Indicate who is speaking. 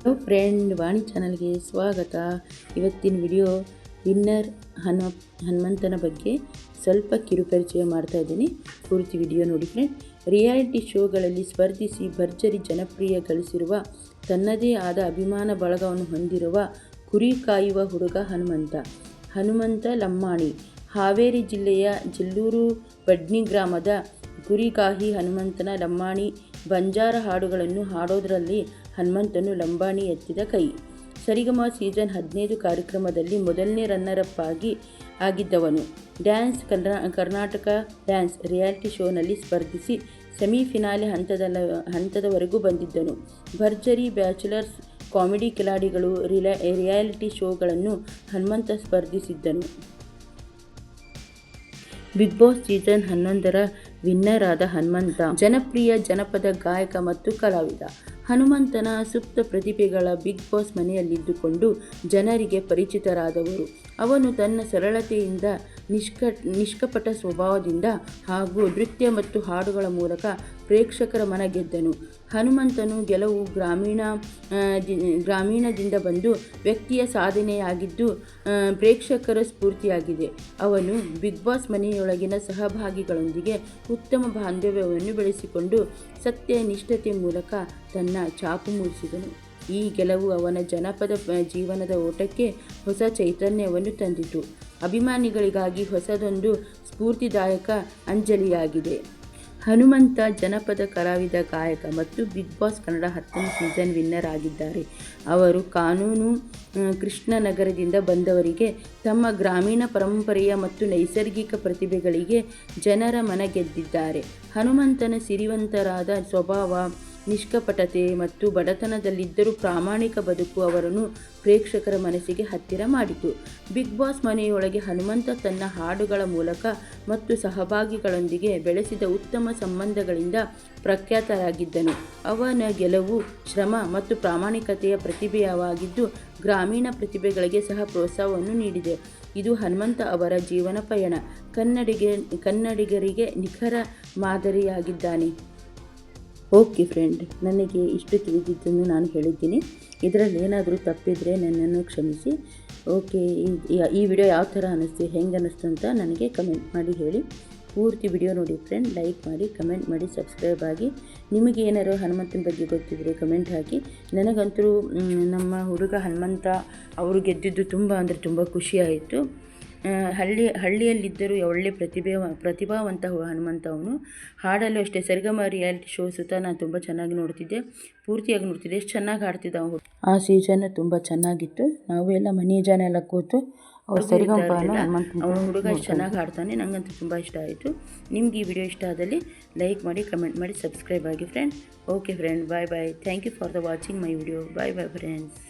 Speaker 1: Friend ವಾಣಿ ಚಾನಲ್ಗೆ ಸ್ವಾಗತ. ಇವತ್ತಿನ ವಿಡಿಯೋ ವಿನ್ನರ್ ಹನುಮ ಹನುಮಂತನ ಬಗ್ಗೆ ಸ್ವಲ್ಪ ಕಿರುಪರಿಚಯ ಮಾಡ್ತಾ ಇದ್ದೀನಿ. ಪೂರ್ತಿ ವಿಡಿಯೋ ನೋಡಿ ಫ್ರೆಂಡ್ ರಿಯಾಲಿಟಿ ಶೋಗಳಲ್ಲಿ ಸ್ಪರ್ಧಿಸಿ ಭರ್ಜರಿ ಜನಪ್ರಿಯ ಗಳಿಸಿರುವ, ತನ್ನದೇ ಆದ ಅಭಿಮಾನ ಬಳಗವನ್ನು ಹೊಂದಿರುವ ಕುರಿ ಕಾಯುವ ಹುಡುಗ ಹನುಮಂತ. ಹನುಮಂತ ಲಮ್ಮಾಣಿ. ಹಾವೇರಿ ಜಿಲ್ಲೆಯ ಜಿಲ್ಲೂರು ಬಡ್ನಿ ಗ್ರಾಮದ ಗುರಿಗಾಹಿ ಹನುಮಂತನ ಲಮ್ಮಾಣಿ ಬಂಜಾರ ಹಾಡುಗಳನ್ನು ಹಾಡೋದರಲ್ಲಿ ಹನುಮಂತನು ಲಂಬಾಣಿ ಎತ್ತಿದ ಕೈ. ಸರಿಗಮ ಸೀಸನ್ ಹದಿನೈದು ಕಾರ್ಯಕ್ರಮದಲ್ಲಿ ಮೊದಲನೇ ರನ್ನರಪ್ ಆಗಿ ಆಗಿದ್ದವನು. ಡ್ಯಾನ್ಸ್ ಕರ್ನಾ, ಕರ್ನಾಟಕ ಡ್ಯಾನ್ಸ್ ರಿಯಾಲಿಟಿ ಶೋನಲ್ಲಿ ಸ್ಪರ್ಧಿಸಿ ಸೆಮಿಫಿನಾಲೆ ಹಂತದ ಹಂತದವರೆಗೂ ಬಂದಿದ್ದನು. ಭರ್ಜರಿ, ಬ್ಯಾಚುಲರ್ಸ್, ಕಾಮಿಡಿ ಕಿಲಾಡಿಗಳು ರಿಯಾಲಿಟಿ ಶೋಗಳನ್ನು ಹನುಮಂತ ಸ್ಪರ್ಧಿಸಿದ್ದನು. ಬಿಗ್ ಬಾಸ್ ಸೀಸನ್ ಹನ್ನೊಂದರ ವಿನ್ನರ್ ಆದ ಹನುಮಂತ, ಜನಪ್ರಿಯ ಜನಪದ ಗಾಯಕ ಮತ್ತು ಕಲಾವಿದ. ಹನುಮಂತನ ಸುಪ್ತ ಪ್ರತಿಭೆಗಳ ಬಿಗ್ ಬಾಸ್ ಮನೆಯಲ್ಲಿದ್ದುಕೊಂಡು ಜನರಿಗೆ ಪರಿಚಿತರಾದವರು. ಅವನು ತನ್ನ ಸರಳತೆಯಿಂದ, ನಿಷ್ಕ, ನಿಷ್ಕಪಟ ಸ್ವಭಾವದಿಂದ ಹಾಗೂ ನೃತ್ಯ ಮತ್ತು ಹಾಡುಗಳ ಮೂಲಕ ಪ್ರೇಕ್ಷಕರ ಮನ ಗೆದ್ದನು ಹನುಮಂತನು ಗೆಲುವು ಗ್ರಾಮೀಣ ಗ್ರಾಮೀಣದಿಂದ ಬಂದು ವ್ಯಕ್ತಿಯ ಸಾಧನೆಯಾಗಿದ್ದು ಪ್ರೇಕ್ಷಕರ ಸ್ಫೂರ್ತಿಯಾಗಿದೆ. ಅವನು ಬಿಗ್ ಬಾಸ್ ಮನೆಯೊಳಗಿನ ಸಹಭಾಗಿಗಳೊಂದಿಗೆ ಉತ್ತಮ ಬಾಂಧವ್ಯವನ್ನು ಬೆಳೆಸಿಕೊಂಡು ಸತ್ಯ ನಿಷ್ಠತೆ ಮೂಲಕ ತನ್ನ ಚಾಪು ಮೂಡಿಸಿದನು ಈ ಗೆಲುವು ಅವನ ಜನಪದ ಜೀವನದ ಓಟಕ್ಕೆ ಹೊಸ ಚೈತನ್ಯವನ್ನು ತಂದಿತು. ಅಭಿಮಾನಿಗಳಿಗಾಗಿ ಹೊಸದೊಂದು ಸ್ಫೂರ್ತಿದಾಯಕ ಅಂಜಲಿಯಾಗಿದೆ. ಹನುಮಂತ ಜನಪದ ಕಲಾವಿದ, ಗಾಯಕ ಮತ್ತು ಬಿಗ್ ಬಾಸ್ ಕನ್ನಡ ಹತ್ತನೇ ಸೀಸನ್ ವಿನ್ನರ್ ಆಗಿದ್ದಾರೆ. ಅವರು ಕಾನೂನು ಕೃಷ್ಣನಗರದಿಂದ ಬಂದವರಿಗೆ ತಮ್ಮ ಗ್ರಾಮೀಣ ಪರಂಪರೆಯ ಮತ್ತು ನೈಸರ್ಗಿಕ ಪ್ರತಿಭೆಗಳಿಗೆ ಜನರ ಮನ ಗೆದ್ದಿದ್ದಾರೆ. ಹನುಮಂತನ ಸಿರಿವಂತರಾದ ಸ್ವಭಾವ ನಿಷ್ಕಪಟತೆ ಮತ್ತು ಬಡತನದಲ್ಲಿದ್ದರೂ ಪ್ರಾಮಾಣಿಕ ಬದುಕು ಅವರನ್ನು ಪ್ರೇಕ್ಷಕರ ಮನಸ್ಸಿಗೆ ಹತ್ತಿರ ಮಾಡಿತು. ಬಿಗ್ ಬಾಸ್ ಮನೆಯೊಳಗೆ ಹನುಮಂತ ತನ್ನ ಹಾಡುಗಳ ಮೂಲಕ ಮತ್ತು ಸಹಭಾಗಿಗಳೊಂದಿಗೆ ಬೆಳೆಸಿದ ಉತ್ತಮ ಸಂಬಂಧಗಳಿಂದ ಪ್ರಖ್ಯಾತರಾಗಿದ್ದನು. ಅವನ ಗೆಲುವು ಶ್ರಮ ಮತ್ತು ಪ್ರಾಮಾಣಿಕತೆಯ ಪ್ರತಿಭೆಯವಾಗಿದ್ದು ಗ್ರಾಮೀಣ ಪ್ರತಿಭೆಗಳಿಗೆ ಸಹ ಪ್ರೋತ್ಸಾಹವನ್ನು ನೀಡಿದೆ. ಇದು ಹನುಮಂತ ಅವರ ಜೀವನ ಪಯಣ. ಕನ್ನಡಿಗೆ, ಕನ್ನಡಿಗರಿಗೆ ನಿಖರ ಮಾದರಿಯಾಗಿದ್ದಾನೆ. ಓಕೆ ಫ್ರೆಂಡ್, ನನಗೆ ಇಷ್ಟು ತಿಳಿದಿದ್ದನ್ನು ನಾನು ಹೇಳಿದ್ದೀನಿ. ಇದರಲ್ಲಿ ಏನಾದರೂ ತಪ್ಪಿದರೆ ನನ್ನನ್ನು ಕ್ಷಮಿಸಿ. ಓಕೆ, ಈ ವಿಡಿಯೋ ಯಾವ ಥರ ಅನ್ನಿಸ್ತು ಹೆಂಗೆ ಅನ್ನಿಸ್ತು ಅಂತ ನನಗೆ ಕಮೆಂಟ್ ಮಾಡಿ ಹೇಳಿ. ಪೂರ್ತಿ ವಿಡಿಯೋ ನೋಡಿ ಫ್ರೆಂಡ್, ಲೈಕ್ ಮಾಡಿ, ಕಮೆಂಟ್ ಮಾಡಿ, ಸಬ್ಸ್ಕ್ರೈಬ್ ಆಗಿ. ನಿಮಗೆ ಏನಾರು ಹನುಮಂತನ ಬಗ್ಗೆ ಗೊತ್ತಿದ್ದರೆ ಕಮೆಂಟ್ ಹಾಕಿ. ನನಗಂತೂ ನಮ್ಮ ಹುಡುಗ ಹನುಮಂತ, ಅವರು ಗೆದ್ದಿದ್ದು ತುಂಬ, ಅಂದರೆ ತುಂಬ ಖುಷಿಯಾಯಿತು. ಹಳ್ಳಿ ಹಳ್ಳಿಯಲ್ಲಿದ್ದರೂ ಒಳ್ಳೆ ಪ್ರತಿಭೆ ಪ್ರತಿಭಾವಂತ ಹನುಮಂತ ಅವನು ಹಾಡಲು ಅಷ್ಟೇ ಸರಿಗಮ ರಿಯಾಲಿಟಿ ಶೋ ಸುತ್ತ ನಾನು ತುಂಬ ಚೆನ್ನಾಗಿ ನೋಡ್ತಿದ್ದೆ. ಪೂರ್ತಿಯಾಗಿ ನೋಡ್ತಿದ್ದೆ. ಎಷ್ಟು ಚೆನ್ನಾಗಿ ಹಾಡ್ತಿದ್ದ ಅವನು. ಆ ಸೀಸನ್ ತುಂಬ ಚೆನ್ನಾಗಿತ್ತು. ನಾವು ಎಲ್ಲ ಮನೆ ಜನ ಎಲ್ಲ ಕೂತು ಅವ್ರು ಸರಿಗಮ ಅವನ ಹುಡುಗ ಎಷ್ಟು ಚೆನ್ನಾಗಿ ಹಾಡ್ತಾನೆ. ನನಗಂತೂ ತುಂಬ ಇಷ್ಟ ಆಯಿತು. ನಿಮ್ಗೆ ಈ ವಿಡಿಯೋ ಇಷ್ಟ ಆದಲ್ಲಿ ಲೈಕ್ ಮಾಡಿ ಕಮೆಂಟ್ ಮಾಡಿ ಸಬ್ಸ್ಕ್ರೈಬ್ ಆಗಿ friend okay friend bye bye thank you for the watching my video bye bye friends